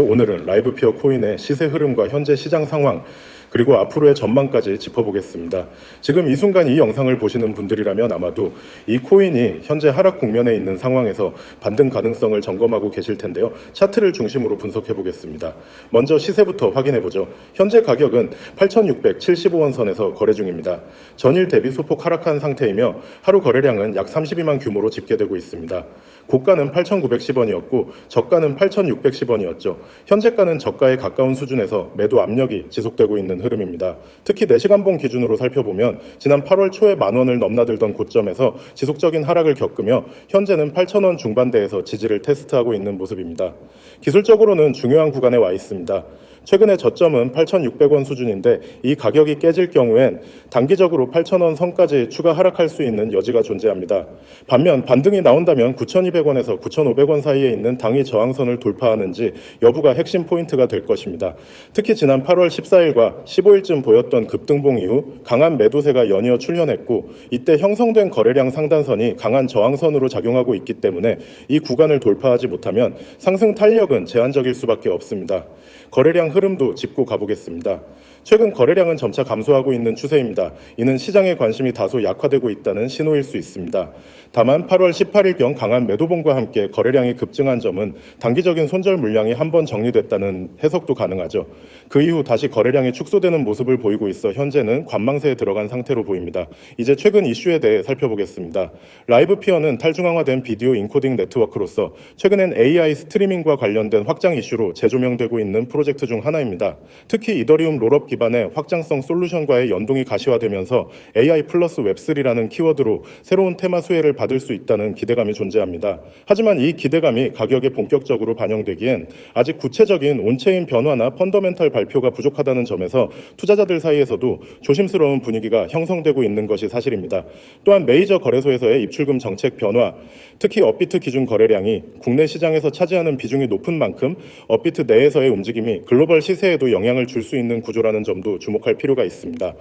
오늘은 라이브 피어 코인의 시세 흐름과 현재 시장 상황 그리고 앞으로의 전망까지 짚어보겠습니다. 지금 이 순간 이 영상을 보시는 분들이라면 아마도 이 코인이 현재 하락 국면에 있는 상황에서 반등 가능성을 점검하고 계실 텐데요. 차트를 중심으로 분석해 보겠습니다. 먼저 시세부터 확인해 보죠. 현재 가격은 8,675원 선에서 거래 중입니다. 전일 대비 소폭 하락한 상태이며 하루 거래량은 약 32만 규모로 집계되고 있습니다. 고가는 8,910원이었고 저가는 8,610원이었죠. 현재가는 저가에 가까운 수준에서 매도 압력이 지속되고 있는 흐름입니다. 특히 4시간봉 기준으로 살펴보면 지난 8월 초에 만 원을 넘나들던 고점에서 지속적인 하락을 겪으며 현재는 8,000원 중반대에서 지지를 테스트하고 있는 모습입니다. 기술적으로는 중요한 구간에 와 있습니다. 최근의 저점은 8,600원 수준인데 이 가격이 깨질 경우엔 단기적으로 8,000원 선까지 추가 하락할 수 있는 여지가 존재합니다. 반면 반등이 나온다면 9,200원에서 9,500원 사이에 있는 당위 저항선을 돌파하는지 여부가 핵심 포인트가 될 것입니다. 특히 지난 8월 14일과 15일쯤 보였던 급등봉 이후 강한 매도세가 연이어 출현했고 이때 형성된 거래량 상단선이 강한 저항선으로 작용하고 있기 때문에 이 구간을 돌파하지 못하면 상승 탄력은 제한적일 수밖에 없습니다. 거래량 흐름도 짚고 가보겠습니다. 최근 거래량은 점차 감소하고 있는 추세입니다. 이는 시장의 관심이 다소 약화되고 있다는 신호일 수 있습니다. 다만 8월 18일경 강한 매도봉과 함께 거래량이 급증한 점은 단기적인 손절 물량이 한번 정리됐다는 해석도 가능하죠. 그 이후 다시 거래량이 축소 되는 모습을 보이고 있어 현재는 관망세에 들어간 상태로 보입니다. 이제 최근 이슈에 대해 살펴보겠습니다. 라이브 피어는 탈중앙화된 비디오 인코딩 네트워크로서 최근엔 AI 스트리밍과 관련된 확장 이슈로 재조명되고 있는 프로젝트 중 하나입니다. 특히 이더리움 롤업 기반의 확장성 솔루션과의 연동이 가시화되면서 AI 플러스 웹3라는 키워드로 새로운 테마 수혜를 받을 수 있다는 기대감이 존재합니다. 하지만 이 기대감이 가격에 본격적으로 반영되기엔 아직 구체적인 온체인 변화나 펀더멘탈 발표가 부족하다는 점에서 투자자들 사이에서도 조심스러운 분위기가 형성되고 있는 것이 사실입니다. 또한 메이저 거래소에서의 입출금 정책 변화, 특히 업비트 기준 거래량이 국내 시장에서 차지하는 비중이 높은 만큼 업비트 내에서의 움직임이 글로벌 시세에도 영향을 줄 수 있는 구조라는 점도 주목할 필요가 있습니다.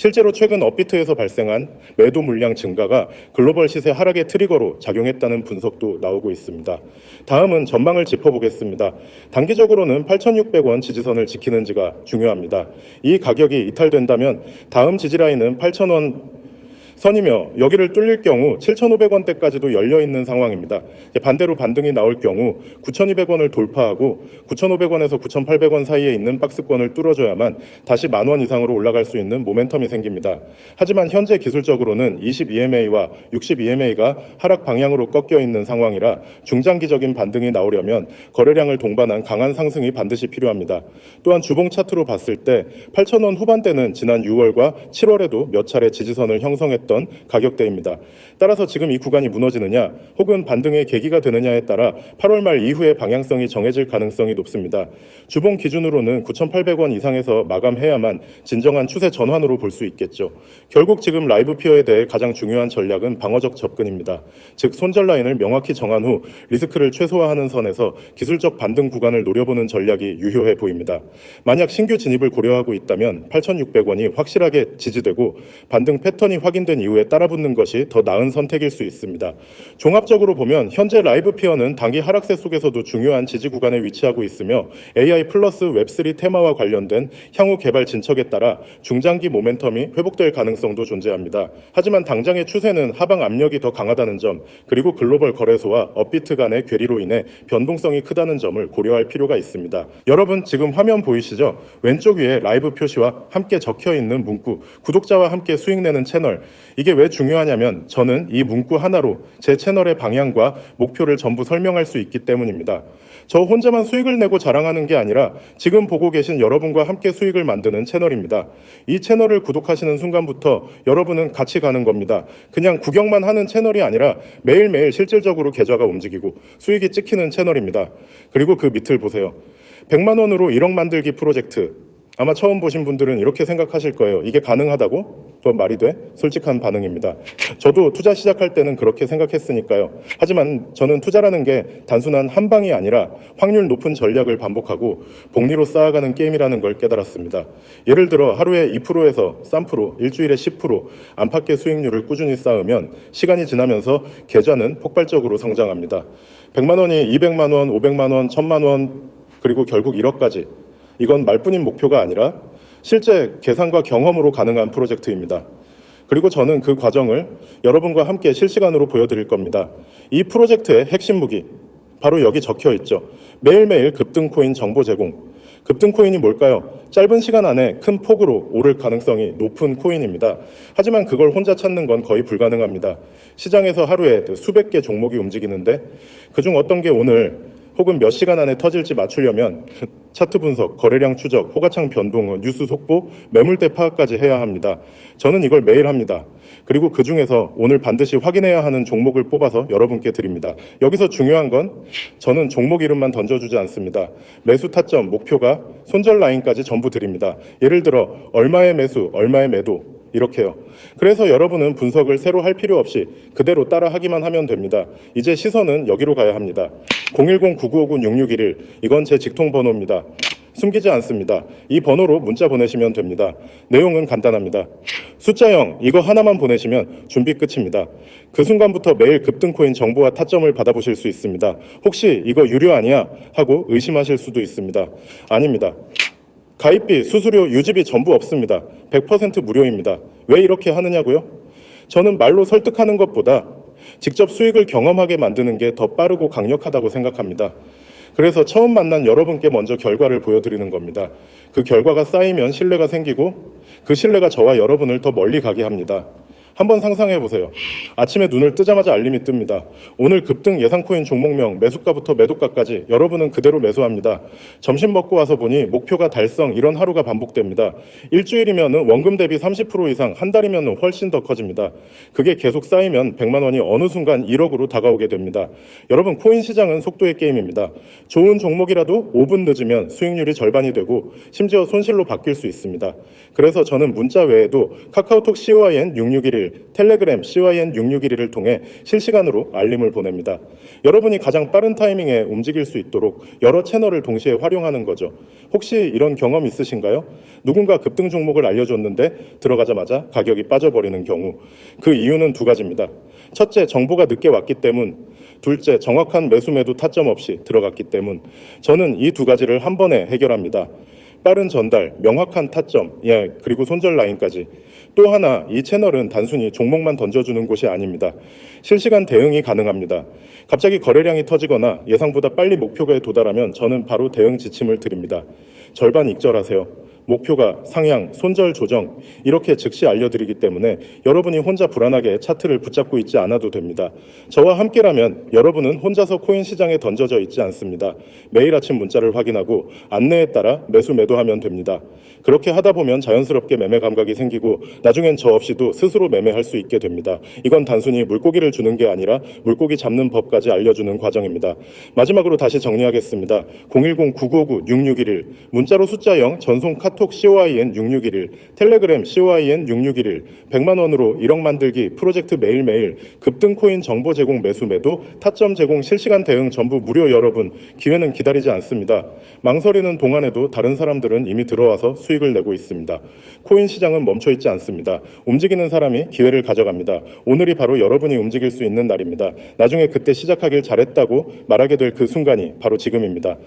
실제로 최근 업비트에서 발생한 매도 물량 증가가 글로벌 시세 하락의 트리거로 작용했다는 분석도 나오고 있습니다. 다음은 전망을 짚어보겠습니다. 단기적으로는 8,600원 지지선을 지키는지가 중요합니다. 이 가격이 이탈된다면 다음 지지라인은 8,000원 선이며 여기를 뚫릴 경우 7,500원대까지도 열려 있는 상황입니다. 반대로 반등이 나올 경우 9,200원을 돌파하고 9,500원에서 9,800원 사이에 있는 박스권을 뚫어줘야만 다시 만 원 이상으로 올라갈 수 있는 모멘텀이 생깁니다. 하지만 현재 기술적으로는 22MA와 62MA가 하락 방향으로 꺾여 있는 상황이라 중장기적인 반등이 나오려면 거래량을 동반한 강한 상승이 반드시 필요합니다. 또한 주봉 차트로 봤을 때 8,000원 후반대는 지난 6월과 7월에도 몇 차례 지지선을 형성했던 있었던 가격대입니다. 따라서 지금 이 구간이 무너지느냐 혹은 반등의 계기가 되느냐에 따라 8월 말 이후의 방향성이 정해질 가능성이 높습니다. 주봉 기준으로는 9,800원 이상에서 마감해야만 진정한 추세 전환으로 볼 수 있겠죠. 결국 지금 라이브 피어에 대해 가장 중요한 전략은 방어적 접근입니다. 즉 손절 라인을 명확히 정한 후 리스크를 최소화하는 선에서 기술적 반등 구간을 노려보는 전략이 유효해 보입니다. 만약 신규 진입을 고려하고 있다면 8,600원이 확실하게 지지되고 반등 패턴이 확인 된 이후에 따라붙는 것이 더 나은 선택일 수 있습니다. 종합적으로 보면 현재 라이브 피어는 단기 하락세 속에서도 중요한 지지 구간에 위치하고 있으며 AI 플러스 웹3 테마와 관련된 향후 개발 진척에 따라 중장기 모멘텀이 회복될 가능성도 존재합니다. 하지만 당장의 추세는 하방 압력이 더 강하다는 점 그리고 글로벌 거래소와 업비트 간의 괴리로 인해 변동성이 크다는 점을 고려할 필요가 있습니다. 여러분 지금 화면 보이시죠? 왼쪽 위에 라이브 표시와 함께 적혀 있는 문구 구독자와 함께 수익 내는 채널 이게 왜 중요하냐면 저는 이 문구 하나로 제 채널의 방향과 목표를 전부 설명할 수 있기 때문입니다. 저 혼자만 수익을 내고 자랑하는 게 아니라 지금 보고 계신 여러분과 함께 수익을 만드는 채널입니다. 이 채널을 구독하시는 순간부터 여러분은 같이 가는 겁니다. 그냥 구경만 하는 채널이 아니라 매일매일 실질적으로 계좌가 움직이고 수익이 찍히는 채널입니다. 그리고 그 밑을 보세요. 100만 원으로 1억 만들기 프로젝트 아마 처음 보신 분들은 이렇게 생각하실 거예요. 이게 가능하다고? 또 말이 돼? 솔직한 반응입니다. 저도 투자 시작할 때는 그렇게 생각했으니까요. 하지만 저는 투자라는 게 단순한 한 방이 아니라 확률 높은 전략을 반복하고 복리로 쌓아가는 게임이라는 걸 깨달았습니다. 예를 들어 하루에 2%에서 3%, 일주일에 10% 안팎의 수익률을 꾸준히 쌓으면 시간이 지나면서 계좌는 폭발적으로 성장합니다. 100만 원이 200만 원, 500만 원, 1000만 원 그리고 결국 1억까지. 이건 말뿐인 목표가 아니라 실제 계산과 경험으로 가능한 프로젝트입니다. 그리고 저는 그 과정을 여러분과 함께 실시간으로 보여드릴 겁니다. 이 프로젝트의 핵심 무기, 바로 여기 적혀 있죠. 매일매일 급등 코인 정보 제공. 급등 코인이 뭘까요? 짧은 시간 안에 큰 폭으로 오를 가능성이 높은 코인입니다. 하지만 그걸 혼자 찾는 건 거의 불가능합니다. 시장에서 하루에 수백 개 종목이 움직이는데 그중 어떤 게 오늘 혹은 몇 시간 안에 터질지 맞추려면 차트 분석, 거래량 추적, 호가창 변동, 뉴스 속보, 매물대 파악까지 해야 합니다. 저는 이걸 매일 합니다. 그리고 그 중에서 오늘 반드시 확인해야 하는 종목을 뽑아서 여러분께 드립니다. 여기서 중요한 건 저는 종목 이름만 던져주지 않습니다. 매수 타점, 목표가 손절 라인까지 전부 드립니다. 예를 들어 얼마의 매수, 얼마의 매도 이렇게요. 그래서 여러분은 분석을 새로 할 필요 없이 그대로 따라 하기만 하면 됩니다. 이제 시선은 여기로 가야 합니다. 010-9959-6611 이건 제 직통 번호입니다. 숨기지 않습니다. 이 번호로 문자 보내시면 됩니다. 내용은 간단합니다. 숫자 0 이거 하나만 보내시면 준비 끝입니다. 그 순간부터 매일 급등 코인 정보와 타점을 받아보실 수 있습니다. 혹시 이거 유료 아니야? 하고 의심하실 수도 있습니다. 아닙니다. 가입비, 수수료, 유지비 전부 없습니다. 100% 무료입니다. 왜 이렇게 하느냐고요? 저는 말로 설득하는 것보다 직접 수익을 경험하게 만드는 게 더 빠르고 강력하다고 생각합니다. 그래서 처음 만난 여러분께 먼저 결과를 보여드리는 겁니다. 그 결과가 쌓이면 신뢰가 생기고 그 신뢰가 저와 여러분을 더 멀리 가게 합니다. 한번 상상해 보세요. 아침에 눈을 뜨자마자 알림이 뜹니다. 오늘 급등 예상 코인 종목명 매수가부터 매도가까지 여러분은 그대로 매수합니다. 점심 먹고 와서 보니 목표가 달성 이런 하루가 반복됩니다. 일주일이면 원금 대비 30% 이상, 한 달이면 훨씬 더 커집니다. 그게 계속 쌓이면 100만 원이 어느 순간 1억으로 다가오게 됩니다. 여러분 코인 시장은 속도의 게임입니다. 좋은 종목이라도 5분 늦으면 수익률이 절반이 되고 심지어 손실로 바뀔 수 있습니다. 그래서 저는 문자 외에도 카카오톡 COIN 6611, 텔레그램 COIN 6611을 통해 실시간으로 알림을 보냅니다. 여러분이 가장 빠른 타이밍에 움직일 수 있도록 여러 채널을 동시에 활용하는 거죠. 혹시 이런 경험 있으신가요? 누군가 급등 종목을 알려줬는데 들어가자마자 가격이 빠져버리는 경우. 그 이유는 두 가지입니다. 첫째, 정보가 늦게 왔기 때문. 둘째, 정확한 매수 매도 타점 없이 들어갔기 때문. 저는 이 두 가지를 한 번에 해결합니다. 빠른 전달, 명확한 타점, 예, 그리고 손절 라인까지. 또 하나, 이 채널은 단순히 종목만 던져주는 곳이 아닙니다. 실시간 대응이 가능합니다. 갑자기 거래량이 터지거나 예상보다 빨리 목표가에 도달하면 저는 바로 대응 지침을 드립니다. 절반 익절하세요. 목표가 상향, 손절 조정 이렇게 즉시 알려드리기 때문에 여러분이 혼자 불안하게 차트를 붙잡고 있지 않아도 됩니다. 저와 함께라면 여러분은 혼자서 코인 시장에 던져져 있지 않습니다. 매일 아침 문자를 확인하고 안내에 따라 매수 매도하면 됩니다. 그렇게 하다 보면 자연스럽게 매매 감각이 생기고 나중엔 저 없이도 스스로 매매할 수 있게 됩니다. 이건 단순히 물고기를 주는 게 아니라 물고기 잡는 법까지 알려주는 과정입니다. 마지막으로 다시 정리하겠습니다. 010-9959-6611 문자로 숫자 0 전송 카톡 COIN 6611 텔레그램 COIN 6611 100만 원으로 1억 만들기 프로젝트 매일매일 급등 코인 정보 제공 매수 매도 타점 제공 실시간 대응 전부 무료 여러분 기회는 기다리지 않습니다. 망설이는 동안에도 다른 사람들은 이미 들어와서 수익을 내고 있습니다. 코인 시장은 멈춰 있지 않습니다. 움직이는 사람이 기회를 가져갑니다. 오늘이 바로 여러분이 움직일 수 있는 날입니다. 나중에 그때 시작하길 잘했다고 말하게 될 그 순간이 바로 지금입니다.